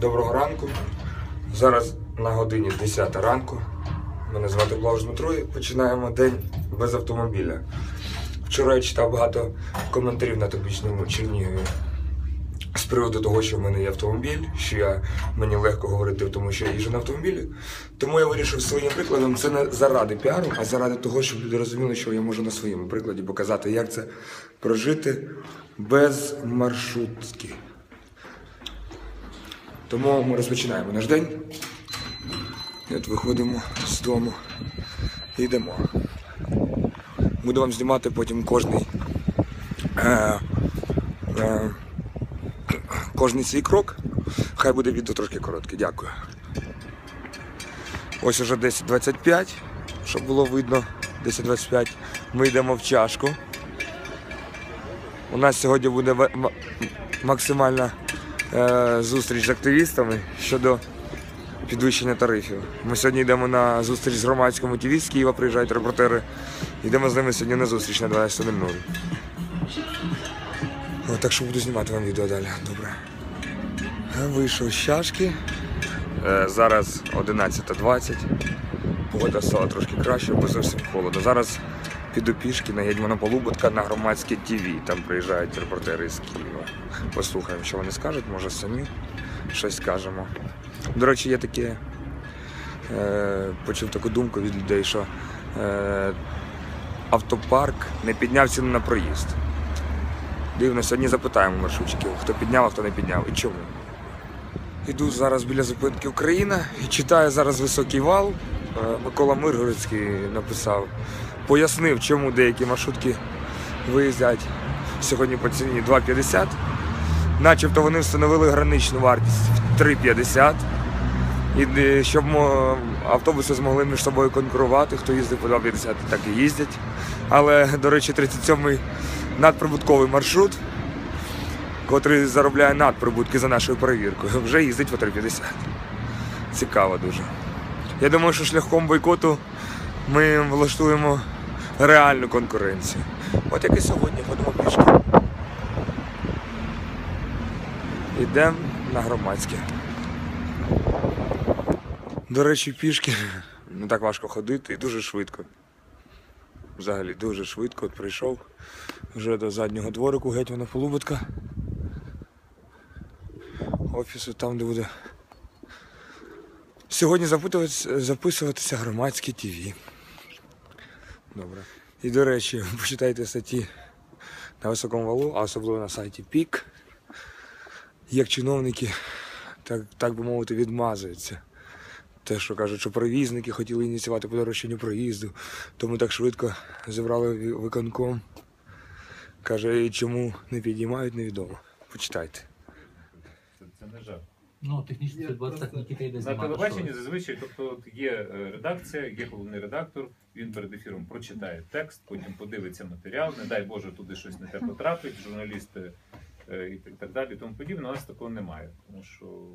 Доброго ранку. Зараз на годині 10 ранку. Мене звати Блауш Дмитро і починаємо день без автомобіля. Вчора я читав багато коментарів на тобічному Чернігові з приводу того, що в мене є автомобіль, що я, мені легко говорити, тому що я їжджу на автомобілі. Тому я вирішив своїм прикладом це не заради піару, а заради того, щоб люди розуміли, що я можу на своєму прикладі показати, як це прожити без маршрутки. Тому ми розпочинаємо наш день. От виходимо з дому і йдемо. Буду вам знімати потім кожний. Е, е, кожний свій крок. Хай буде відео трошки коротке. Дякую. Ось уже 10.25, щоб було видно. 10.25. Ми йдемо в чашку. У нас сьогодні буде максимальна зустріч з активістами щодо підвищення тарифів. Ми сьогодні йдемо на зустріч з громадському ТВ з Києва, приїжджають репортери. Йдемо з ними сьогодні на зустріч на 12.00. Так що буду знімати вам відео далі. Добре. Вийшов з чашки. Е, зараз 11.20. Погода стала трошки краще, бо зовсім холодно. Зараз піду пішки на Єдьмана Полуботка на громадське ТВ. Там приїжджають репортери з Києва. Послухаємо, що вони скажуть, може самі щось скажемо. До речі, є таке. Е, почув таку думку від людей, що е, автопарк не підняв ціну на проїзд. Дивно, сьогодні запитаємо маршрутчиків, хто підняв, а хто не підняв і чому. Іду зараз біля зупинки Україна і читаю зараз високий вал. Е, Микола Миргородський написав, пояснив, чому деякі маршрутки виїздять сьогодні по ціні 2,50. Начебто вони встановили граничну вартість 3,50. І е, щоб автобуси змогли між собою конкурувати, хто їздив по 2,50, так і їздять. Але, до речі, 37-й надприбутковий маршрут, котрий заробляє надприбутки за нашою перевіркою, вже їздить по 3,50. Цікаво дуже. Я думаю, що шляхом бойкоту ми влаштуємо реальну конкуренцію. От як і сьогодні ходимо пішки. Йдемо на громадське. До речі, пішки не так важко ходити і дуже швидко. Взагалі дуже швидко От прийшов вже до заднього дворику гетьмана Полуботка. Офісу там, де буде. Сьогодні записуватися громадське ТВ. Добре. І до речі, почитайте статті на високому валу, а особливо на сайті ПІК, як чиновники, так, так би мовити, відмазуються. Те, що кажуть, що перевізники хотіли ініціювати подорожчання проїзду, тому так швидко зібрали виконком. Каже, чому не підіймають, невідомо. Почитайте. Це, це не жарт. Ну, технічно це 20 не тільки йде На знімати. телебаченні щось. зазвичай, тобто от є е, редакція, є головний редактор, він перед ефіром прочитає текст, потім подивиться матеріал, не дай Боже, туди щось не те потрапить, журналісти е, і так, так далі, і тому подібне. У нас такого немає. Тому що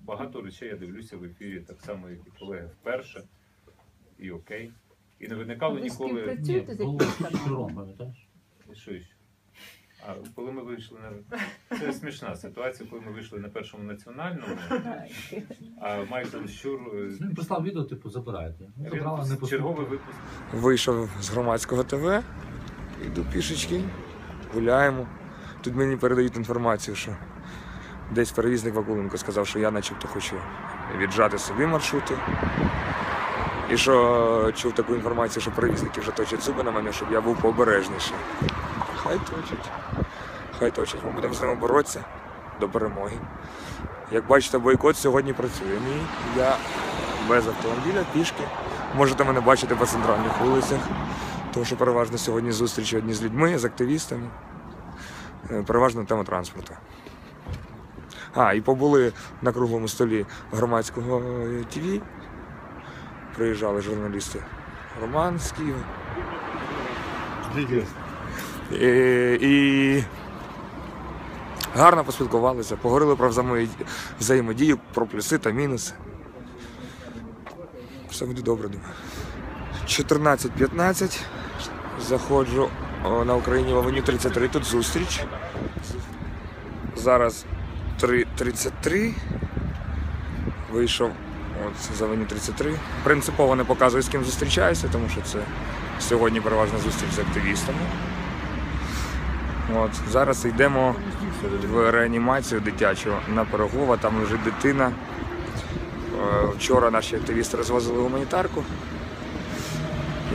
багато речей я дивлюся в ефірі, так само, як і колеги вперше, і окей. І не виникало Ви ніколи. співпрацюєте? Працюєте з було якимось каналом? щуром, пам'ятаєш? Що ще? А коли вийшли на це смішна ситуація, коли ми вийшли на першому національному, а Майкл Щур е, Він прислав відео, типу, забирайте. Ну, забрали, не черговий випуск. Вийшов з громадського ТВ, йду пішечки, гуляємо. Тут мені передають інформацію, що десь перевізник Вакуленко сказав, що я начебто хочу віджати собі маршрути. І що чув таку інформацію, що перевізники вже точать зуби на мене, щоб я був пообережніший. Хай точать. Хай точать. Ми будемо з ними боротися до перемоги. Як бачите, бойкот сьогодні працює. Мій. Я без автомобіля, пішки. Можете мене бачити по центральних вулицях, тому що переважно сьогодні зустрічі одні з людьми, з активістами. Е, Переважно тема транспорту. А, і побули на круглому столі громадського ТВ. Приїжджали журналісти Роман з Києва. І, і гарно поспілкувалися, поговорили про взаємо- взаємодію, про плюси та мінуси. Все буде добре, думаю. 14.15. Заходжу на Україні в Авеню 33. Тут зустріч. Зараз 23.33. Вийшов от за авеню 33. Принципово не показую, з ким зустрічаюся, тому що це сьогодні переважна зустріч з активістами. От, зараз йдемо в реанімацію дитячу на Пирогова, там лежить дитина. Е, Вчора наші активісти розвозили гуманітарку.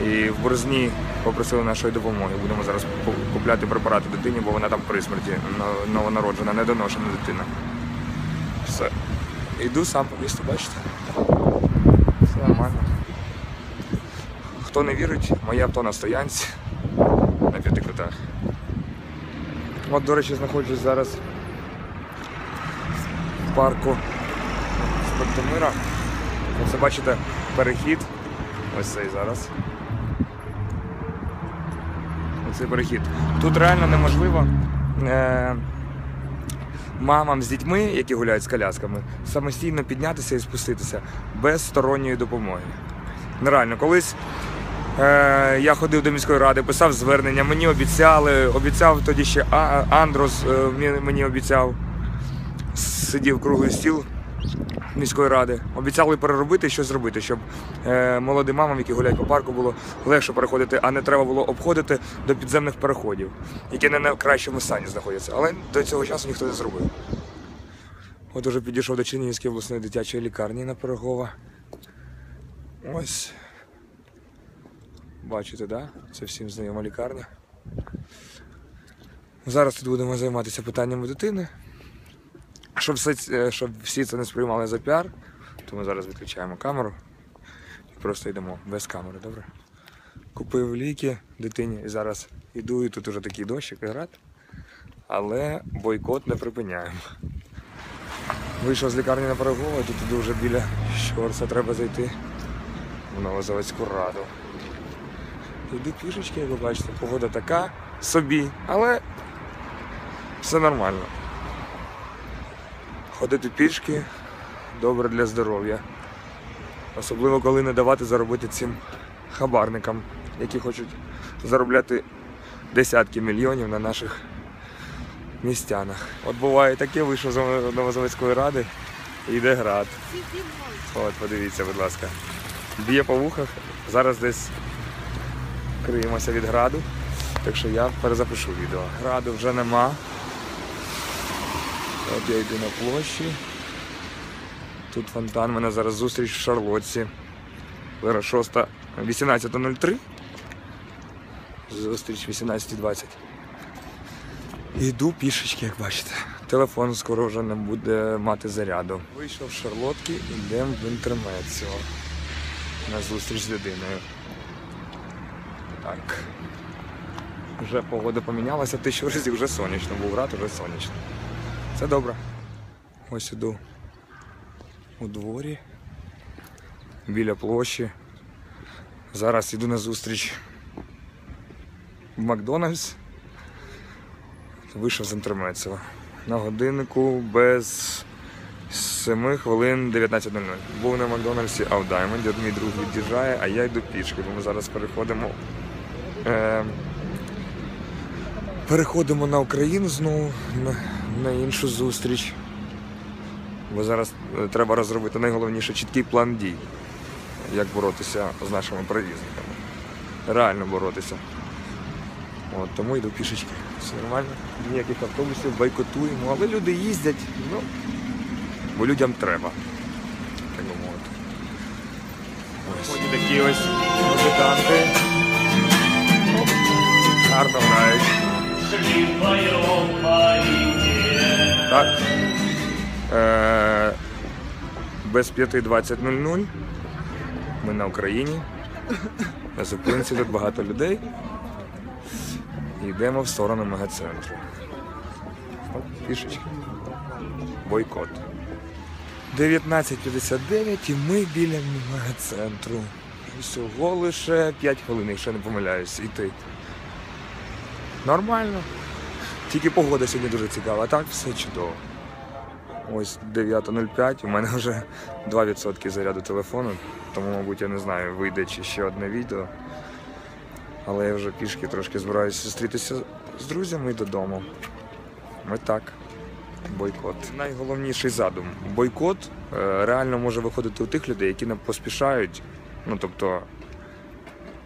І в Борзні попросили нашої допомоги. Будемо зараз ку- купляти препарати дитині, бо вона там при смерті новонароджена, недоношена дитина. Все. Йду сам по місту, бачите? Все нормально. Хто не вірить, моє авто на стоянці на п'яти кутах. От, до речі, знаходжусь зараз в парку Спектомира. Оце бачите перехід. Ось цей зараз. Оцей перехід. Тут реально неможливо е- мамам з дітьми, які гуляють з колясками, самостійно піднятися і спуститися без сторонньої допомоги. Нереально, колись я ходив до міської ради, писав звернення, мені обіцяли, обіцяв тоді ще Андрос е- мені- обіцяв, сидів круглий стіл міської ради. Обіцяли переробити щось зробити, щоб е, молодим мамам, які гуляють по парку, було легше переходити, а не треба було обходити до підземних переходів, які не на кращому стані знаходяться. Але до цього часу ніхто не зробив. От уже підійшов до Чернігівської обласної дитячої лікарні на Пирогова. Ось. Бачите, да? Це всім знайома лікарня. Зараз тут будемо займатися питаннями дитини. Щоб, все, щоб всі це не сприймали за піар, то ми зараз відключаємо камеру і просто йдемо без камери, добре? Купив ліки дитині і зараз йду, і тут уже такий дощик і град. Але бойкот не припиняємо. Вийшов з лікарні на Пирогова, тут іду вже біля Щорса, треба зайти в Новозаводську раду. Йду пішечки, як ви бачите, погода така собі, але все нормально. Ходити пішки добре для здоров'я. Особливо коли не давати заробити цим хабарникам, які хочуть заробляти десятки мільйонів на наших містянах. От буває таке, вийшов з Новозаводської ради йде град. От, подивіться, будь ласка. Б'є по вухах. Зараз десь криємося від граду. Так що я перезапишу відео. Граду вже нема. От я йду на площі. Тут фонтан, мене зараз зустріч в Шарлотці. Зараз 6, 18.03. Зустріч 18.20. Йду пішечки, як бачите. Телефон скоро вже не буде мати заряду. Вийшов з Шарлотки, йдемо в інтермеціо. На зустріч з людиною. Так. Вже погода помінялася тисячу разів, вже сонячно. Був рад, вже сонячно. Це добре. Ось іду у дворі, біля площі. Зараз йду на зустріч в Макдональдс. Вийшов з інтермецева. На годиннику без 7 хвилин 19.00. Був на Макдональдсі, а в Даймонді. Мій друг від'їжджає, а я йду пішки, бо ми зараз переходимо. Е, переходимо на Україну знову на, іншу зустріч. Бо зараз е, треба розробити найголовніше чіткий план дій, як боротися з нашими перевізниками. Реально боротися. От, тому йду пішечки. Все нормально. Ніяких автобусів, бойкотуємо, але люди їздять, ну, бо людям треба. Так би мовити. Ось такі ось музиканти. Гарно грають. Так. Е, без 5.20.00 ми на Україні. На зупинці тут багато людей. Йдемо в сторону мегацентру. От пішечки. Бойкот. 19.59 і ми біля мегацентру. Всього лише 5 хвилин, якщо не помиляюсь, іти. Нормально. Тільки погода сьогодні дуже цікава, а так все чудово. Ось 9.05, у мене вже 2% заряду телефону, тому, мабуть, я не знаю, вийде чи ще одне відео. Але я вже пішки трошки збираюся зустрітися з друзями і додому. Ми так. Бойкот. Найголовніший задум. Бойкот е, реально може виходити у тих людей, які не поспішають. Ну тобто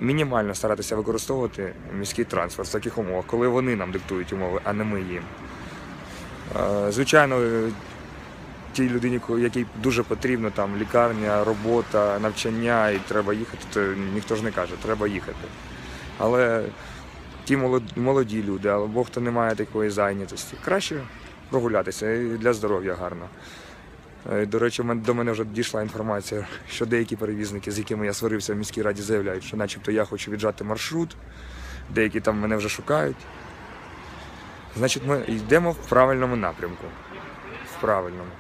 мінімально старатися використовувати міський транспорт в таких умовах, коли вони нам диктують умови, а не ми їм. Е, Звичайно, тій людині, якій дуже потрібно там лікарня, робота, навчання і треба їхати, то ніхто ж не каже, треба їхати. Але ті молоді люди, або хто не має такої зайнятості, краще прогулятися і для здоров'я гарно. Е, До речі, до мене вже дійшла інформація, що деякі перевізники, з якими я сварився в міській раді, заявляють, що начебто я хочу віджати маршрут, деякі там мене вже шукають. Значить, ми йдемо в правильному напрямку. В правильному.